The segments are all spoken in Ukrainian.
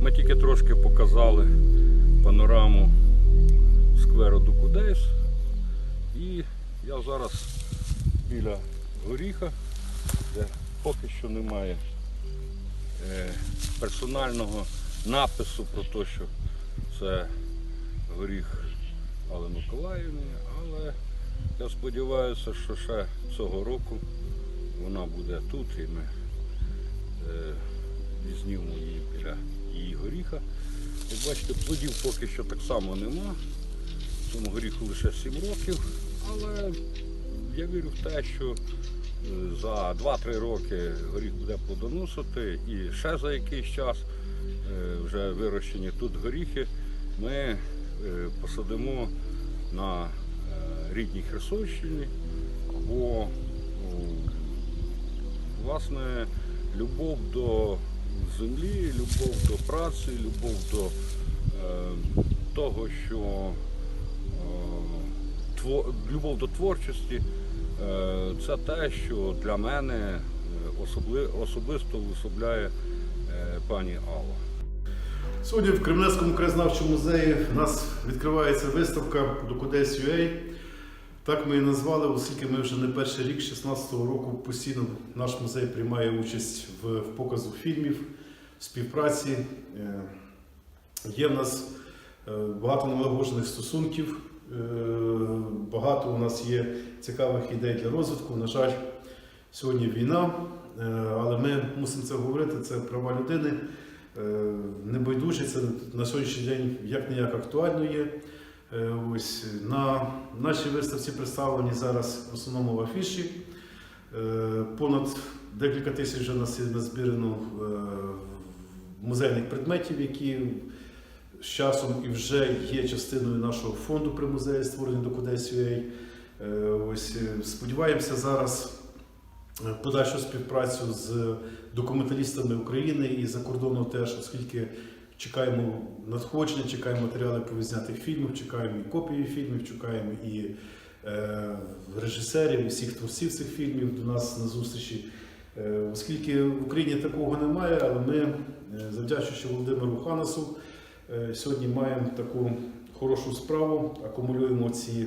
ми тільки трошки показали панораму скверу Дукудейс. І я зараз біля горіха, де поки що немає е, персонального напису про те, що це горіх Алли Миколаївни, але я сподіваюся, що ще цього року вона буде тут і ми е, візьмемо її біля її горіха. Як бачите, плодів поки що так само нема. Цьому горіху лише 7 років, але я вірю в те, що е, за 2-3 роки горіх буде плодоносити і ще за якийсь час е, вже вирощені тут горіхи ми е, посадимо на рідній Херсонщині, бо власне любов до землі, любов до праці, любов до е, того, що е, тво- любов до творчості е, це те, що для мене е, особли- особисто висобляє е, пані Алла. Сьогодні в Кремлевському краєзнавчому музеї у нас відкривається виставка Докудесь.ua. Так ми її назвали, оскільки ми вже не перший рік, 16-го року, постійно наш музей приймає участь в, в показу фільмів, в співпраці. Е, Є в нас е, багато налагоджених стосунків, е, багато у нас є цікавих ідей для розвитку. На жаль, сьогодні війна, але ми мусимо це говорити, це права людини. Небайдужі, це на сьогоднішній день як ніяк актуально є. Е, Ось на нашій виставці представлені зараз в основному в афіші. Е, Понад декілька тисяч вже нас є назбірано е, музейних предметів, які з часом і вже є частиною нашого фонду при музеї, створений до Кудесь.ua. Е, Ось сподіваємося зараз подальшу співпрацю з документалістами України і за кордону теж, оскільки чекаємо надходження, чекаємо матеріали по відзнятих фільмів, чекаємо і копії фільмів, чекаємо і е, режисерів, і всіх творців цих фільмів до нас на зустрічі. Е, Оскільки в Україні такого немає, але ми, е, завдячуючи Володимиру Ханасу, е, сьогодні маємо таку хорошу справу, акумулюємо ці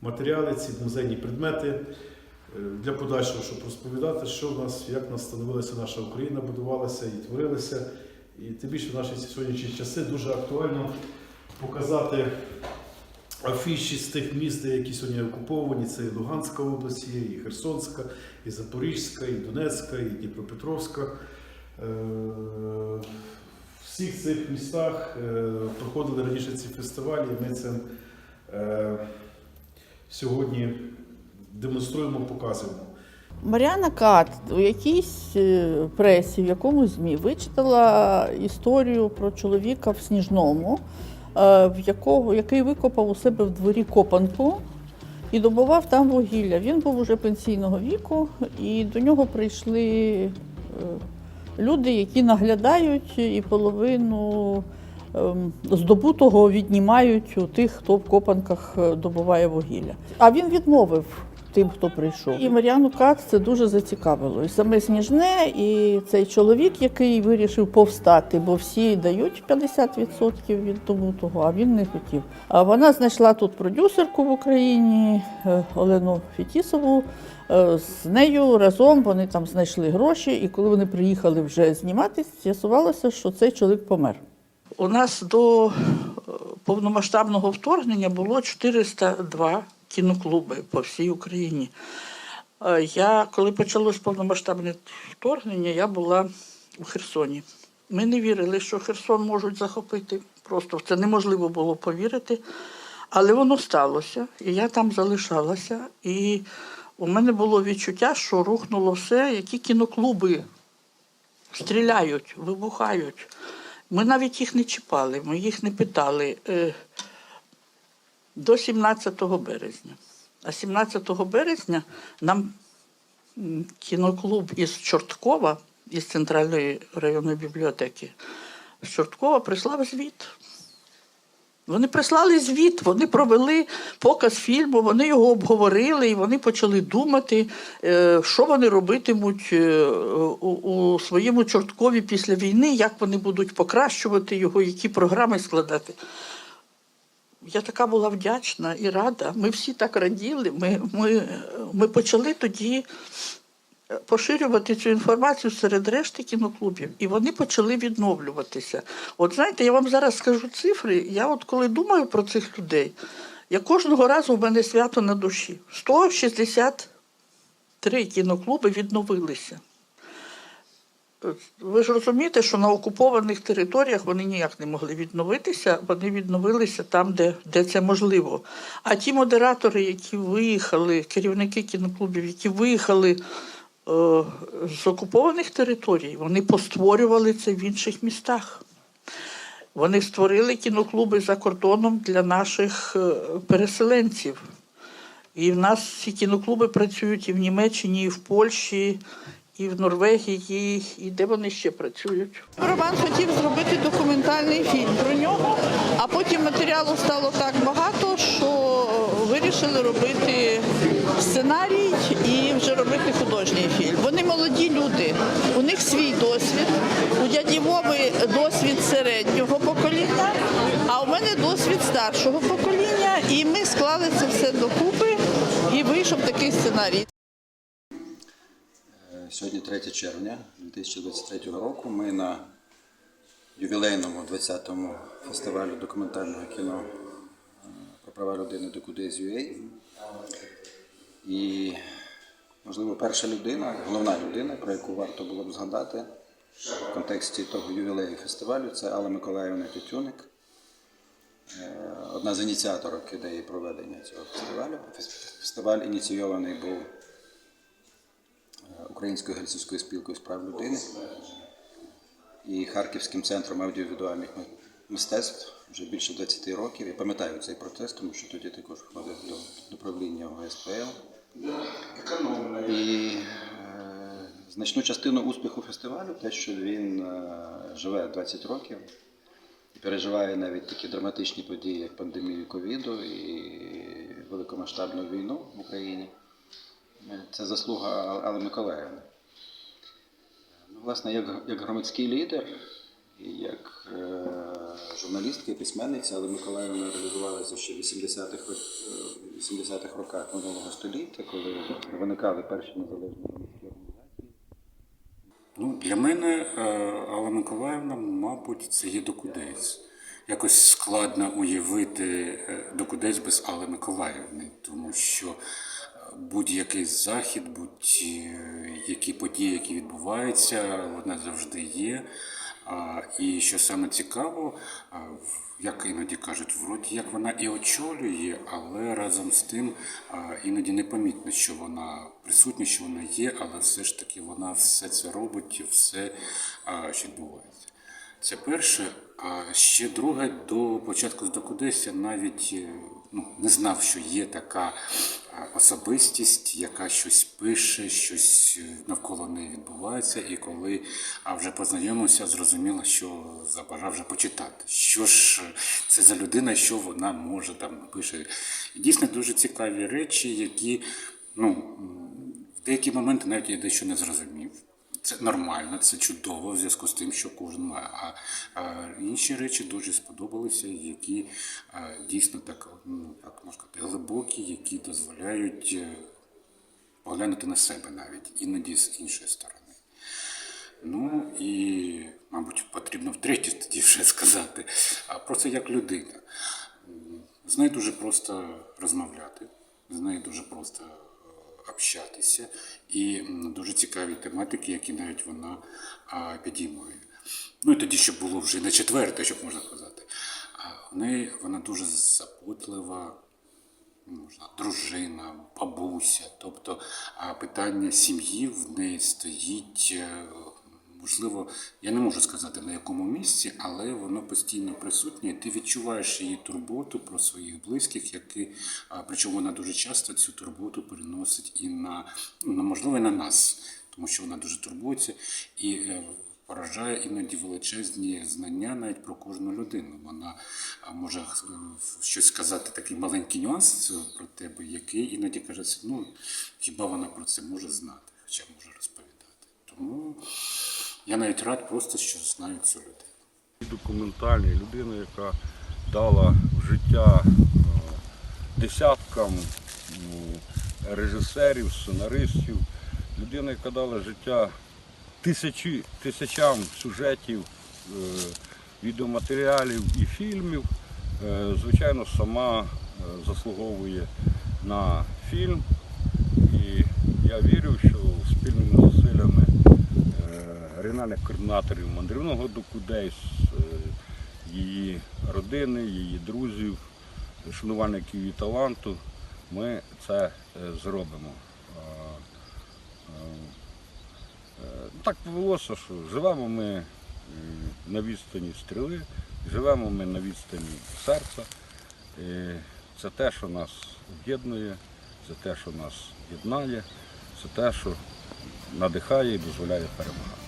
матеріали, ці музейні предмети е, для подальшого, щоб розповідати, що в нас, як в нас становилася наша Україна, будувалася і творилася. І тим більше в наші сьогоднішні часи дуже актуально показати афіші з тих міст, які сьогодні окуповані. Це і Луганська область, і Херсонська, і Запорізька, і Донецька, і Дніпропетровська. Е, В всіх цих містах е, проходили раніше ці фестивалі, і ми це е, сьогодні демонструємо, показуємо. Мар'яна Кат у якійсь е, пресі, в якомусь ЗМІ вичитала історію про чоловіка в Сніжному, е, в якого, який викопав у себе в дворі копанку і добував там вугілля. Він був уже пенсійного віку, і до нього прийшли е, люди, які наглядають і половину ем, здобутого віднімають у тих, хто в копанках добуває вугілля. А він відмовив тим, хто прийшов. І Мар'яну Кац це дуже зацікавило. І саме Сніжне, і цей чоловік, який вирішив повстати, бо всі дають 50% від добутого, а він не хотів. А вона знайшла тут продюсерку в Україні е, Олену Фетісову. Е, З нею разом вони там знайшли гроші, і коли вони приїхали вже зніматись, з'ясувалося, що цей чоловік помер. У нас до е, повномасштабного вторгнення було 402 кіноклуби по всій Україні. Е, Я, коли почалось повномасштабне вторгнення, я була у Херсоні. Ми не вірили, що Херсон можуть захопити. Просто в це неможливо було повірити. Але воно сталося, і я там залишалася. І у мене було відчуття, що рухнуло все, які кіноклуби стріляють, вибухають. Ми навіть їх не чіпали, ми їх не питали е, до 17 березня. А 17 березня нам кіноклуб із Чорткова, із Центральної районної бібліотеки, з Чорткова прислав звіт. Вони прислали звіт, вони провели показ фільму, вони його обговорили і вони почали думати, е, що вони робитимуть е, у, у своєму чорткові після війни, як вони будуть покращувати його, які програми складати. Я така була вдячна і рада. Ми всі так раділи. Ми, ми, ми почали тоді поширювати цю інформацію серед решти кіноклубів, і вони почали відновлюватися. От знаєте, я вам зараз скажу цифри. Я от коли думаю про цих людей, я кожного разу в мене свято на душі. 163 кіноклуби відновилися. Ви ж розумієте, що на окупованих територіях вони ніяк не могли відновитися, вони відновилися там, де, де це можливо. А ті модератори, які виїхали, керівники кіноклубів, які виїхали е, з окупованих територій, вони постворювали це в інших містах. Вони створили кіноклуби за кордоном для наших е, переселенців. І в нас ці кіноклуби працюють і в Німеччині, і в Польщі, і в Норвегії, і де вони ще працюють. Роман хотів зробити документальний фільм про нього, а потім матеріалу стало так багато, що вирішили робити сценарій і вже робити художній фільм. Вони молоді люди, у них свій досвід. У дяді Вови досвід середнього покоління, а у мене досвід старшого покоління. І ми склали це все докупи, і вийшов такий сценарій. Е, 3 червня 2023 року. Ми на ювілейному 20-му фестивалю документального кіно е, про права людини Докудейз UA. І, можливо, перша людина, головна людина, про яку варто було б згадати в контексті того ювілею фестивалю, це Алла Миколаївна Тютюник, е, одна з ініціаторок ідеї проведення цього фестивалю. Фестиваль ініційований був Українською гельсінською спілкою з прав людини і Харківським центром аудіовізуальних ми- мистецтв вже більше 20 років. Я пам'ятаю цей процес, тому що тоді також входив до, до правління ОСПЛ. І е, значну частину успіху фестивалю те, що він е, живе 20 років переживає навіть такі драматичні події, як пандемію ковіду і великомасштабну війну в Україні. Це заслуга Алли Миколаївни. Ну, власне, як, як громадський лідер як е, журналістка і письменниця, Алла Миколаївна реалізувалася ще в 80-х, е, 80-х роках минулого століття, коли виникали перші незалежні організації. Ну, для мене е, Алла Миколаївна, мабуть, це є докудець. Якось складно уявити е, докудець без Алли Миколаївни, тому що е, будь-який захід, будь-які події, які відбуваються, вона завжди є. І що саме цікаво, як іноді кажуть, вроді як вона і очолює, але разом з тим іноді непомітно, що вона присутня, що вона є, але все ж таки вона все це робить, все, що відбувається. Це перше. А ще друге, до початку з Докудеся навіть е, ну, не знав, що є така особистість, яка щось пише, щось е, навколо неї відбувається. І коли а, вже познайомився, зрозуміло, що забажав вже почитати. Що ж е, це за людина, що вона може там пише. І дійсно дуже цікаві речі, які ну, в деякі моменти навіть я дещо не зрозумів. Це нормально, це чудово в зв'язку з тим, що кожен має. А, а інші речі дуже сподобалися, які а, дійсно так, ну, так можна сказати, глибокі, які дозволяють е, поглянути на себе навіть іноді з іншої сторони. Ну і, мабуть, потрібно втретє тоді вже сказати. А про це як людина. З нею дуже просто розмовляти, з нею дуже просто общатися, і дуже цікаві тематики, які навіть вона підіймає. Ну і тоді, щоб було вже на четверте, щоб можна сказати. В неї вона дуже запутлива, можна, дружина, бабуся. Тобто питання сім'ї в неї стоїть, е, можливо, я не можу сказати на якому місці, але воно постійно присутнє. Ти відчуваєш її турботу про своїх близьких, які, причому вона дуже часто цю турботу переносить і на, ну, можливо, і на нас, тому що вона дуже турбується. І е, поражає іноді величезні знання навіть про кожну людину. Вона може е, щось сказати, такий маленький нюанс про тебе, який іноді кажеться, ну хіба вона про це може знати, хоча може розповідати. Тому я навіть рад просто, що знаю цю людину. І документальний, людина, яка дала життя е, десяткам режисерів, сценаристів, людина, яка дала життя тисячі, тисячам сюжетів, е, відеоматеріалів і фільмів, е, звичайно, сама заслуговує на фільм. І я вірю, що регіональних координаторів мандрівного Докудейс, е, її родини, її друзів, шанувальників її таланту, ми це е, зробимо. Е, Так повелося, що живемо ми на відстані стріли, живемо ми на відстані серця. Це те, що нас об'єднує, це те, що нас єднає, це те, що надихає і дозволяє перемагати.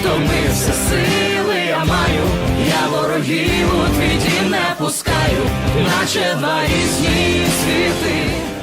втомився, сили я маю, я ворогів у твій дім не пускаю, наче два різні світи.